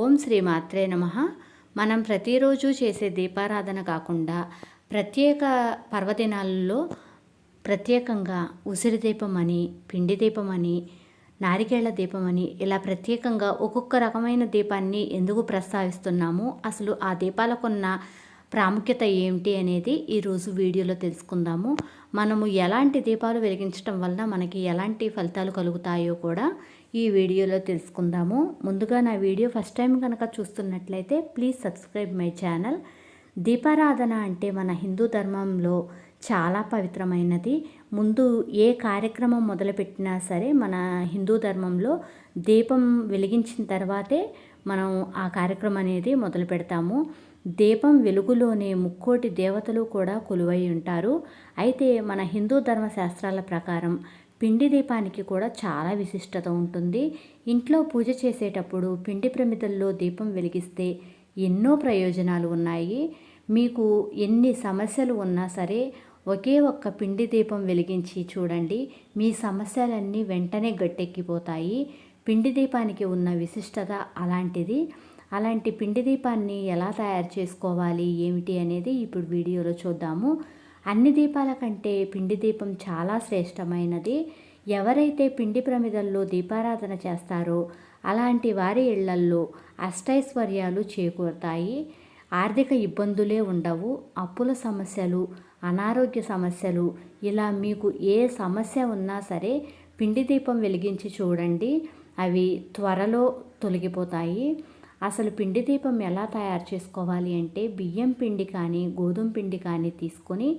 ఓం శ్రీ మాత్రే నమ. మనం ప్రతిరోజు చేసే దీపారాధన కాకుండా ప్రత్యేక పర్వదినాల్లో ప్రత్యేకంగా ఉసిరి దీపం అని పిండి దీపం అని నారికేళ్ళ దీపం అని ఇలా ప్రత్యేకంగా ఒక్కొక్క రకమైన దీపాన్ని ఎందుకు ప్రస్తావిస్తున్నాము అసలు ఆ దీపాలకున్న ప్రాముఖ్యత ఏమిటి అనేది ఈరోజు వీడియోలో తెలుసుకుందాము. మనము ఎలాంటి దీపాలు వెలిగించడం వల్ల మనకి ఎలాంటి ఫలితాలు కలుగుతాయో కూడా ఈ వీడియోలో తెలుసుకుందాము. ముందుగా నా వీడియో ఫస్ట్ టైం కనుక చూస్తున్నట్లయితే ప్లీజ్ సబ్స్క్రైబ్ మై ఛానల్. దీపారాధన అంటే మన హిందూ ధర్మంలో చాలా పవిత్రమైనది. ముందు ఏ కార్యక్రమం మొదలుపెట్టినా సరే మన హిందూ ధర్మంలో దీపం వెలిగించిన తర్వాతే మనం ఆ కార్యక్రమం అనేది మొదలు పెడతాము. దీపం వెలుగులోనే ముక్కోటి దేవతలు కూడా కొలువై ఉంటారు. అయితే మన హిందూ ధర్మశాస్త్రాల ప్రకారం పిండి దీపానికి కూడా చాలా విశిష్టత ఉంటుంది. ఇంట్లో పూజ చేసేటప్పుడు పిండి ప్రమిదల్లో దీపం వెలిగిస్తే ఎన్నో ప్రయోజనాలు ఉన్నాయి. మీకు ఎన్ని సమస్యలు ఉన్నా సరే ఒకే ఒక్క పిండి దీపం వెలిగించి చూడండి. మీ సమస్యలన్నీ వెంటనే గట్టెక్కిపోతాయి. పిండి దీపానికి ఉన్న విశిష్టత అలాంటిది. అలాంటి పిండి దీపాన్ని ఎలా తయారు చేసుకోవాలి? ఏమిటి అనేది ఇప్పుడు వీడియోలో చూద్దాము. అన్ని దీపాల కంటే పిండి దీపం చాలా శ్రేష్టమైనది. ఎవరైతే పిండి ప్రమిదల్లో దీపారాధన చేస్తారో అలాంటి వారి ఇళ్ళల్లో అష్టైశ్వర్యాలు చేకూరుతాయి. ఆర్థిక ఇబ్బందులే ఉండవు. అప్పుల సమస్యలు అనారోగ్య సమస్యలు ఇలా మీకు ఏ సమస్య ఉన్నా సరే పిండి దీపం వెలిగించి చూడండి. అవి త్వరలో తొలగిపోతాయి. అసలు పిండి దీపం ఎలా తయారు చేసుకోవాలి అంటే బియ్యం పిండి కానీ గోధుమ పిండి కానీ తీసుకొని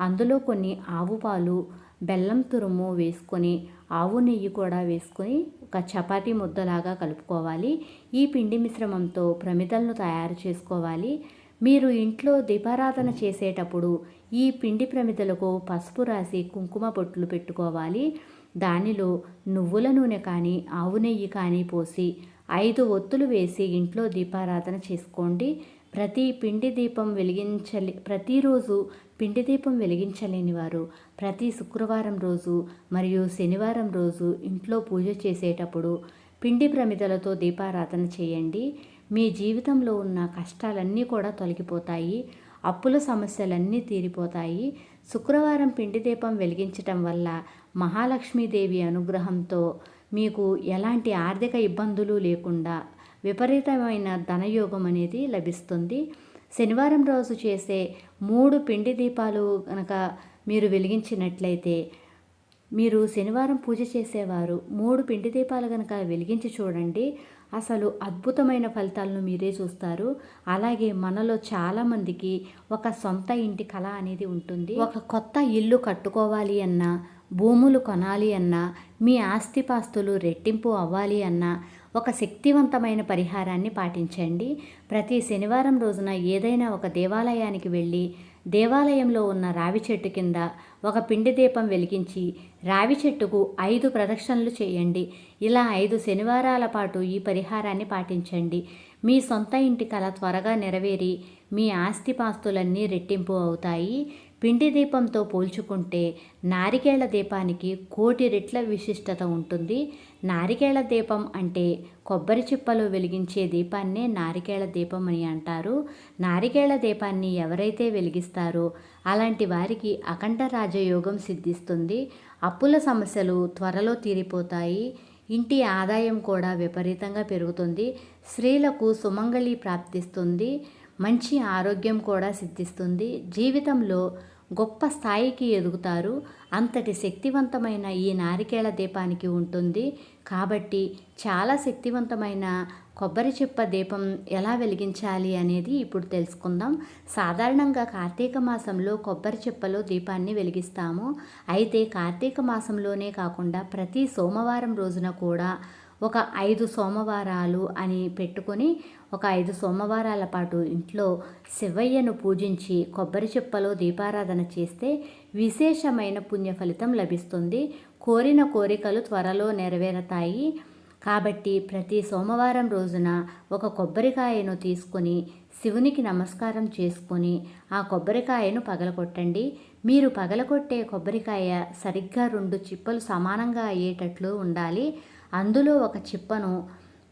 అందులో కొన్ని ఆవు పాలు బెల్లం తురుము వేసుకొని ఆవు నెయ్యి కూడా వేసుకొని ఒక చపాతీ ముద్దలాగా కలుపుకోవాలి. ఈ పిండి మిశ్రమంతో ప్రమిదలను తయారు చేసుకోవాలి. మీరు ఇంట్లో దీపారాధన చేసేటప్పుడు ఈ పిండి ప్రమిదలకు పసుపు రాసి కుంకుమ బొట్లు పెట్టుకోవాలి. దానిలో నువ్వుల నూనె కానీ ఆవు నెయ్యి కానీ పోసి ఐదు ఒత్తులు వేసి ఇంట్లో దీపారాధన చేసుకోండి. ప్రతి పిండి దీపం వెలిగించలే ప్రతిరోజు పిండి దీపం వెలిగించలేని వారు ప్రతి శుక్రవారం రోజు మరియు శనివారం రోజు ఇంట్లో పూజ చేసేటప్పుడు పిండి ప్రమిదలతో దీపారాధన చేయండి. మీ జీవితంలో ఉన్న కష్టాలన్నీ కూడా తొలగిపోతాయి అప్పుల సమస్యలన్నీ తీరిపోతాయి. శుక్రవారం పిండి దీపం వెలిగించటం వల్ల మహాలక్ష్మీదేవి అనుగ్రహంతో మీకు ఎలాంటి ఆర్థిక ఇబ్బందులు లేకుండా విపరీతమైన ధనయోగం అనేది లభిస్తుంది. శనివారం రోజు చేసే మూడు పిండి దీపాలు కనుక మీరు వెలిగించినట్లయితే మీరు శనివారం పూజ చేసేవారు మూడు పిండి దీపాలు కనుక వెలిగించి చూడండి. అసలు అద్భుతమైన ఫలితాలను మీరే చూస్తారు. అలాగే మనలో చాలామందికి ఒక సొంత ఇంటి కళ అనేది ఉంటుంది. ఒక కొత్త ఇల్లు కట్టుకోవాలి అన్నా భూములు కొనాలి అన్నా మీ ఆస్తిపాస్తులు రెట్టింపు అవ్వాలి అన్నా ఒక శక్తివంతమైన పరిహారాన్ని పాటించండి. ప్రతి శనివారం రోజున ఏదైనా ఒక దేవాలయానికి వెళ్ళి దేవాలయంలో ఉన్న రావి చెట్టు కింద ఒక పిండి దీపం వెలిగించి రావి చెట్టుకు ఐదు ప్రదక్షిణలు చేయండి. ఇలా ఐదు శనివారాల పాటు ఈ పరిహారాన్ని పాటించండి. మీ సొంత ఇంటి కళ త్వరగా నెరవేరి మీ ఆస్తిపాస్తులన్నీ రెట్టింపు అవుతాయి. పిండి దీపంతో పోల్చుకుంటే నారికేళ్ళ దీపానికి కోటి రెట్ల విశిష్టత ఉంటుంది. నారికేళ్ళ దీపం అంటే కొబ్బరి చిప్పలు వెలిగించే దీపాన్నే నారికేళ్ళ దీపం అని అంటారు. నారికేళ్ళ దీపాన్ని ఎవరైతే వెలిగిస్తారో అలాంటి వారికి అఖండ రాజయోగం సిద్ధిస్తుంది. అప్పుల సమస్యలు త్వరలో తీరిపోతాయి. ఇంటి ఆదాయం కూడా విపరీతంగా పెరుగుతుంది. స్త్రీలకు సుమంగళి ప్రాప్తిస్తుంది. మంచి ఆరోగ్యం కూడా సిద్ధిస్తుంది. జీవితంలో గొప్ప స్థాయికి ఎదుగుతారు. అంతటి శక్తివంతమైన ఈ నారికేళ దీపానికి ఉంటుంది. కాబట్టి చాలా శక్తివంతమైన కొబ్బరి చిప్ప దీపం ఎలా వెలిగించాలి అనేది ఇప్పుడు తెలుసుకుందాం. సాధారణంగా కార్తీక మాసంలో కొబ్బరి చిప్పలో దీపాన్ని వెలిగిస్తాము. అయితే కార్తీక మాసంలోనే కాకుండా ప్రతి సోమవారం రోజున కూడా ఒక ఐదు సోమవారాలు అని పెట్టుకొని ఒక ఐదు సోమవారాల పాటు ఇంట్లో శివయ్యను పూజించి కొబ్బరి చెప్పలో దీపారాధన చేస్తే విశేషమైన పుణ్య ఫలితం లభిస్తుంది. కోరిన కోరికలు త్వరలో నెరవేరతాయి. కాబట్టి ప్రతి సోమవారం రోజున ఒక కొబ్బరికాయను తీసుకొని శివునికి నమస్కారం చేసుకొని ఆ కొబ్బరికాయను పగలకొట్టండి మీరు పగలకొట్టే కొబ్బరికాయ సరిగ్గా రెండు చిప్పలు సమానంగా అయ్యేటట్లు ఉండాలి. అందులో ఒక చిప్పను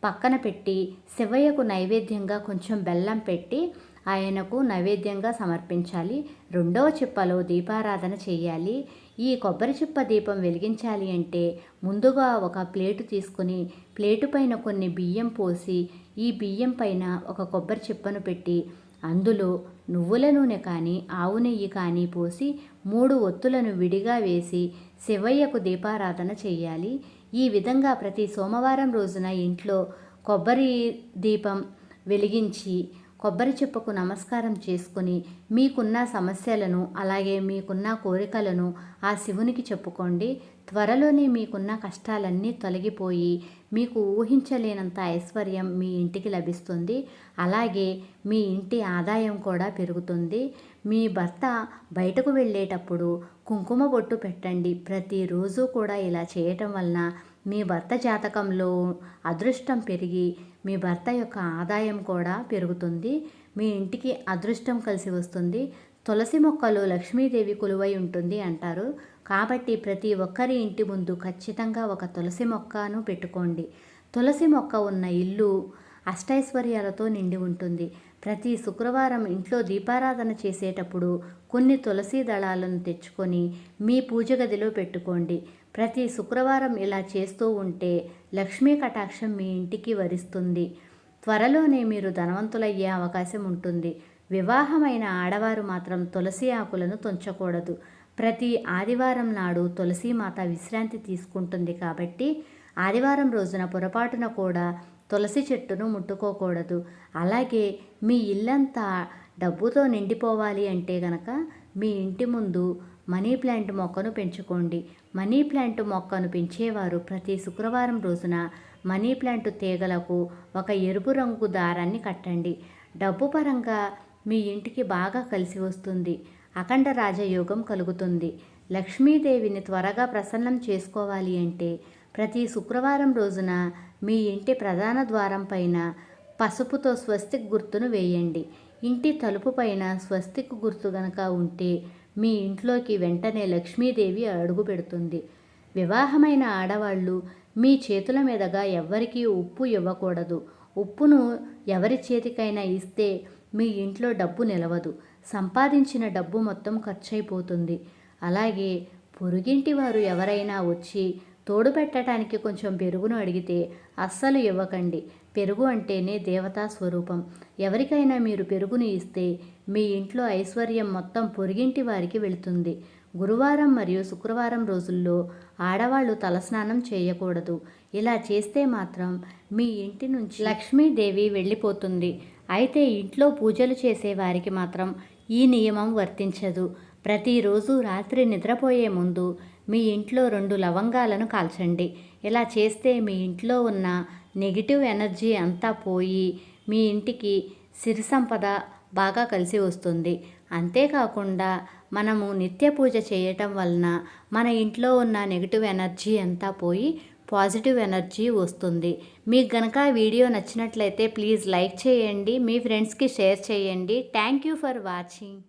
పక్కన పెట్టి శివయ్యకు నైవేద్యంగా కొంచెం బెల్లం పెట్టి ఆయనకు నైవేద్యంగా సమర్పించాలి. రెండవ చిప్పలో దీపారాధన చేయాలి. ఈ కొబ్బరి చిప్ప దీపం వెలిగించాలి అంటే ముందుగా ఒక ప్లేటు తీసుకుని ప్లేటు పైన కొన్ని బియ్యం పోసి ఈ బియ్యం పైన ఒక కొబ్బరి చిప్పను పెట్టి అందులో నువ్వుల నూనె కానీ ఆవు నెయ్యి కానీ పోసి మూడు ఒత్తులను విడిగా వేసి శివయ్యకు దీపారాధన చేయాలి. ఈ విధంగా ప్రతి సోమవారం రోజున ఇంట్లో కొబ్బరి దీపం వెలిగించి కొబ్బరి చెప్పుకు నమస్కారం చేసుకుని మీకున్న సమస్యలను అలాగే మీకున్న కోరికలను ఆ శివునికి చెప్పుకోండి. త్వరలోనే మీకున్న కష్టాలన్నీ తొలగిపోయి మీకు ఊహించలేనంత ఐశ్వర్యం మీ ఇంటికి లభిస్తుంది. అలాగే మీ ఇంటి ఆదాయం కూడా పెరుగుతుంది. మీ భర్త బయటకు వెళ్ళేటప్పుడు కుంకుమ బొట్టు పెట్టండి. ప్రతిరోజు కూడా ఇలా చేయటం వలన మీ భర్త జాతకంలో అదృష్టం పెరిగి మీ భర్త యొక్క ఆదాయం కూడా పెరుగుతుంది. మీ ఇంటికి అదృష్టం కలిసి వస్తుంది. తులసి మొక్కలు లక్ష్మీదేవి కొలువై ఉంటుంది అంటారు. కాబట్టి ప్రతి ఒక్కరి ఇంటి ముందు ఖచ్చితంగా ఒక తులసి మొక్కను పెట్టుకోండి. తులసి మొక్క ఉన్న ఇల్లు అష్టైశ్వర్యాలతో నిండి ఉంటుంది. ప్రతి శుక్రవారం ఇంట్లో దీపారాధన చేసేటప్పుడు కొన్ని తులసి దళాలను తెచ్చుకొని మీ పూజ గదిలో పెట్టుకోండి. ప్రతి శుక్రవారం ఇలా చేస్తూ ఉంటే లక్ష్మీ కటాక్షం మీ ఇంటికి వరిస్తుంది. త్వరలోనే మీరు ధనవంతులయ్యే అవకాశం ఉంటుంది. వివాహమైన ఆడవారు మాత్రం తులసి ఆకులను తుంచకూడదు. ప్రతి ఆదివారం నాడు తులసీమాత విశ్రాంతి తీసుకుంటుంది కాబట్టి ఆదివారం రోజున పొరపాటున కూడా తులసి చెట్టును ముట్టుకోకూడదు. అలాగే మీ ఇల్లంతా డబ్బుతో నిండిపోవాలి అంటే గనక మీ ఇంటి ముందు మనీ ప్లాంట్ మొక్కను పెంచుకోండి. మనీ ప్లాంట్ మొక్కను పెంచేవారు ప్రతి శుక్రవారం రోజున మనీ ప్లాంట్ తీగలకు ఒక ఎరుపు రంగు దారాన్ని కట్టండి. డబ్బు పరంగా మీ ఇంటికి బాగా కలిసి వస్తుంది. అఖండ రాజయోగం కలుగుతుంది. లక్ష్మీదేవిని త్వరగా ప్రసన్నం చేసుకోవాలి అంటే ప్రతి శుక్రవారం రోజున మీ ఇంటి ప్రధాన ద్వారం పైన పసుపుతో స్వస్తిక్ గుర్తును వేయండి. ఇంటి తలుపు పైన స్వస్తిక్ గుర్తు గనక ఉంటే మీ ఇంట్లోకి వెంటనే లక్ష్మీదేవి అడుగు పెడుతుంది. వివాహమైన ఆడవాళ్ళు మీ చేతుల మీదుగా ఎవ్వరికీ ఉప్పు ఇవ్వకూడదు. ఉప్పును ఎవరి చేతికైనా ఇస్తే మీ ఇంట్లో డబ్బు నిలవదు. సంపాదించిన డబ్బు మొత్తం ఖర్చయిపోతుంది అలాగే పొరుగింటి వారు ఎవరైనా వచ్చి తోడు పెట్టడానికి కొంచెం పెరుగును అడిగితే అస్సలు ఇవ్వకండి. పెరుగు అంటేనే దేవతా స్వరూపం. ఎవరికైనా మీరు పెరుగును ఇస్తే మీ ఇంట్లో ఐశ్వర్యం మొత్తం పొరిగింటి వారికి వెళుతుంది. గురువారం మరియు శుక్రవారం రోజుల్లో ఆడవాళ్ళు తలస్నానం చేయకూడదు. ఇలా చేస్తే మాత్రం మీ ఇంటి నుంచి లక్ష్మీదేవి వెళ్ళిపోతుంది. అయితే ఇంట్లో పూజలు చేసే వారికి మాత్రం ఈ నియమం వర్తించదు. ప్రతిరోజు రాత్రి నిద్రపోయే ముందు మీ ఇంట్లో రెండు లవంగాలను కాల్చండి. ఇలా చేస్తే మీ ఇంట్లో ఉన్న నెగిటివ్ ఎనర్జీ అంతా పోయి మీ ఇంటికి సిరి సంపద బాగా కలిసి వస్తుంది. అంతేకాకుండా మనము నిత్య పూజ చేయటం వలన మన ఇంట్లో ఉన్న నెగిటివ్ ఎనర్జీ అంతా పోయి పాజిటివ్ ఎనర్జీ వస్తుంది. మీకు గనక వీడియో నచ్చినట్లయితే ప్లీజ్ లైక్ చేయండి. మీ ఫ్రెండ్స్కి షేర్ చేయండి. Thank you for watching.